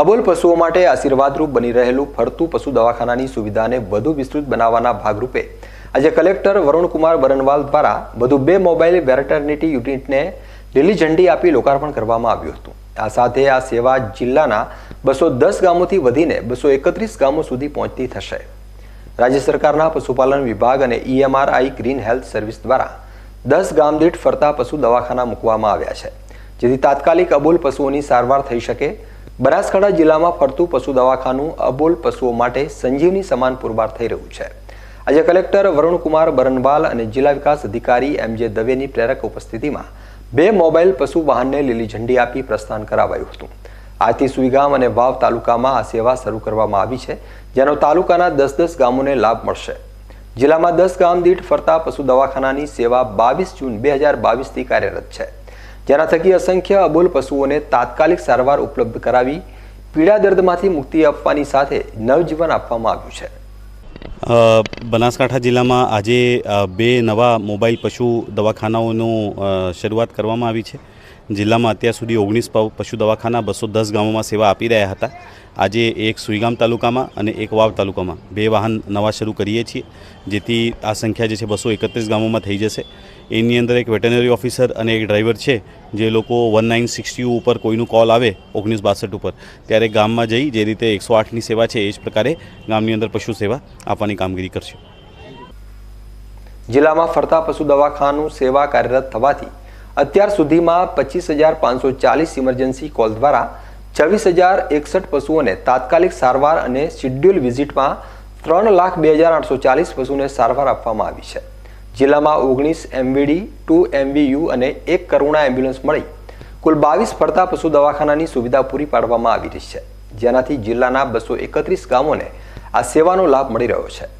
અબોલ પશુઓ માટે આશીર્વાદરૂપ બની રહેલું ફરતું પશુ દવાખાનાની સુવિધાને વધુ વિસ્તૃત બનાવવાના ભાગરૂપે આજે કલેક્ટર વરુણકુમાર બરનવાલ દ્વારા વધુ બે મોબાઈલ વેટરનિટી યુનિટને લીલી ઝંડી આપી લોકાર્પણ કરવામાં આવ્યું હતું. આ સાથે આ સેવા જિલ્લાના બસો દસ ગામોથી વધીને બસો એકત્રીસ ગામો સુધી પહોંચતી થશે. રાજ્ય સરકારના પશુપાલન વિભાગ અને ઈએમઆરઆઈ ગ્રીન હેલ્થ સર્વિસ દ્વારા દસ ગામ દીઠ ફરતા પશુ દવાખાના મૂકવામાં આવ્યા છે. જેથી તાત્કાલિક અબોલ પશુઓની સારવાર થઈ શકે બનાસકાંઠા જિલ્લામાં ફરતું પશુ દવાખાનું અબોલ પશુઓ માટે સંજીવની સમાન પુરવાર થઈ રહ્યું છે. આજે કલેક્ટર વરુણકુમાર બરનવાલ અને જિલ્લા વિકાસ અધિકારી એમ જે દવેની પ્રેરક ઉપસ્થિતિમાં બે મોબાઈલ પશુ વાહનને લીલી ઝંડી આપી પ્રસ્થાન કરાવાયું હતું. આથી સુઈગામ અને વાવ તાલુકામાં આ સેવા શરૂ કરવામાં આવી છે, જેનો તાલુકાના દસ દસ ગામોને લાભ મળશે. જિલ્લામાં દસ ગામ દીઠ ફરતા પશુ દવાખાનાની સેવા બાવીસ જૂન બે હજાર બાવીસથી કાર્યરત છે. જેના થકી અસંખ્ય અબોલ પશુઓને તાત્કાલિક સારવાર ઉપલબ્ધ કરાવી પીડા દર્દમાંથી મુક્તિ આપવાની સાથે નવજીવન આપવામાં આવ્યું છે. બનાસકાંઠા જિલ્લામાં આજે બે નવા મોબાઈલ પશુ દવાખાનાઓનું શરૂઆત કરવામાં આવી છે. જિલ્લામાં અત્યાર સુધી ઓગણીસ પશુ દવાખાના બસો દસ ગામોમાં સેવા આપી રહ્યા હતા. આજે એક સુઈગામ તાલુકામાં અને એક વાવ તાલુકામાં બે વાહન નવા શરૂ કરીએ છીએ, જેથી આ સંખ્યા જે છે બસો એકત્રીસ ગામોમાં થઈ જશે. એની અંદર એક વેટરનરી ઓફિસર અને એક ડ્રાઈવર છે, જે લોકો વન નાઇન સિક્સટી ઉપર કોઈનું કોલ આવે ઓગણીસ બાસઠ ઉપર, ત્યારે ગામમાં જઈ જે રીતે એકસો આઠની સેવા છે એ જ પ્રકારે ગામની અંદર પશુ સેવા આપવાની કામગીરી કરશે. જિલ્લામાં ફરતા પશુ દવાખાનું સેવા કાર્યરત થવાથી અત્યાર સુધીમાં પચીસ હજાર પાંચસો ચાલીસ ઇમરજન્સી કોલ દ્વારા છવ્વીસ હજાર એકસઠ પશુઓને તાત્કાલિક સારવાર અને શિડ્યુલ વિઝિટમાં ત્રણ લાખ બે હજાર આઠસો ચાલીસ પશુને સારવાર આપવામાં આવી છે. જિલ્લામાં ઓગણીસ એમવીડી ટુ એમવીયુ અને એક કરુણા એમ્બ્યુલન્સ મળી કુલ બાવીસ ફરતા પશુ દવાખાનાની સુવિધા પૂરી પાડવામાં આવી રહી છે. જેનાથી જિલ્લાના બસો એકત્રીસ ગામોને આ સેવાનો લાભ મળી રહ્યો છે.